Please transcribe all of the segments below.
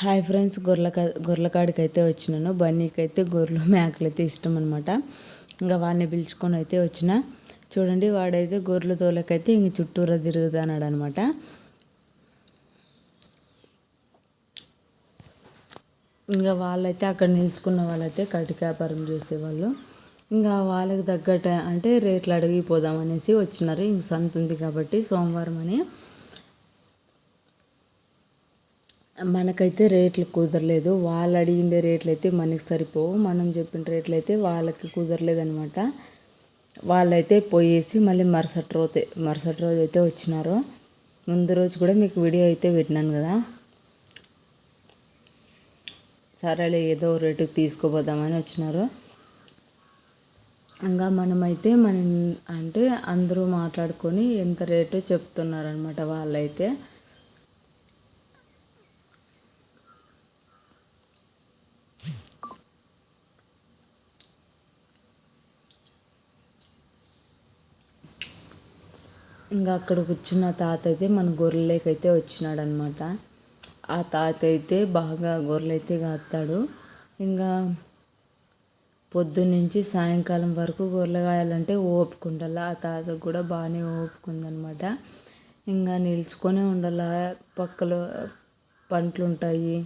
Hi friends గొర్రెల గొర్రెల కాడికి అయితే వచ్చినాను. బన్నీకి అయితే గొర్రెలు మేకలు అయితే ఇష్టం అనమాట ఇంకా వాడిని పిలుచుకొని అయితే వచ్చిన. చూడండి వాడైతే గొర్రెల తోలకైతే ఇంక చుట్టూరా తిరుగుతానాడు అనమాట ఇంకా వాళ్ళైతే అక్కడ నిలుచుకున్న వాళ్ళైతే కటిక వ్యాపారం చేసేవాళ్ళు. ఇంకా వాళ్ళకి తగ్గట్టు అంటే రేట్లు అడిగిపోదాం అనేసి వచ్చినారు. ఇంక సంత ఉంది కాబట్టి సోమవారం అని. మనకైతే రేట్లు కుదరలేదు. వాళ్ళు అడిగిండే రేట్లు అయితే మనకి సరిపోవు. మనం చెప్పిన రేట్లు అయితే వాళ్ళకి కుదరలేదు అనమాట వాళ్ళైతే పోయేసి మళ్ళీ మరుసటి రోజు మరుసటి రోజు అయితే వచ్చినారు. ముందు రోజు కూడా మీకు వీడియో అయితే పెట్టినాను కదా. సరేలే ఏదో రేటుకి తీసుకుపోదామని వచ్చినారు. ఇంకా మనమైతే మన అంటే అందరూ మాట్లాడుకొని ఎంత రేటు చెప్తున్నారనమాట వాళ్ళైతే. ఇంకా అక్కడ కూర్చున్న తాత అయితే మన గొర్రెలకైతే వచ్చినాడనమాట. ఆ తాత అయితే బాగా గొర్రెలైతే కాస్తాడు. ఇంకా పొద్దున్నుంచి సాయంకాలం వరకు గొర్రెలు కాయాలంటే ఓపుకుండాల ఉండాలి ఆ తాతకు కూడా బాగానే ఓపుకుందనమాట. ఇంకా నిల్చుకొనే ఉండాల పక్కలో పంటలు ఉంటాయి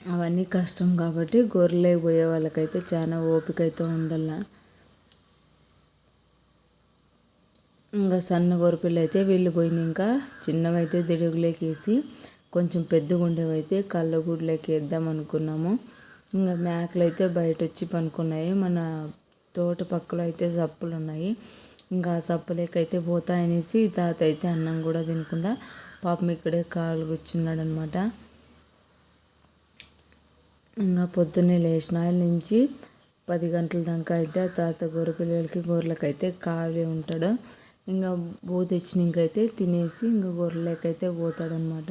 అవన్నీ కష్టం కాబట్టి గొర్రెలు పోయే వాళ్ళకైతే చాలా ఓపిక అయితే ఉండాల. ఇంకా సన్న గొరపిల్లు అయితే వీళ్ళు పోయినాయి ఇంకా చిన్నవైతే దిడుగులేకేసి వేసి కొంచెం పెద్దగా ఉండేవైతే కళ్ళగూడులోకి వేద్దాం అనుకున్నాము. ఇంకా మేకలు అయితే బయట వచ్చి పనుకున్నాయి. మన తోట పక్కలో అయితే సప్పులు ఉన్నాయి ఇంకా సప్పులేకైతే పోతాయనేసి తాత అయితే అన్నం కూడా తినకుండా పాపం ఇక్కడే కాలు కూర్చున్నాడు అనమాట ఇంకా పొద్దున్నే లేచిన నుంచి పది గంటల దాకా అయితే తాత గొర్రె పిల్లలకి గొర్రెలకైతే కావే ఉంటాడు. ఇంకా బో తెచ్చినాకైతే తినేసి ఇంకా గొర్రెలకైతే పోతాడనమాట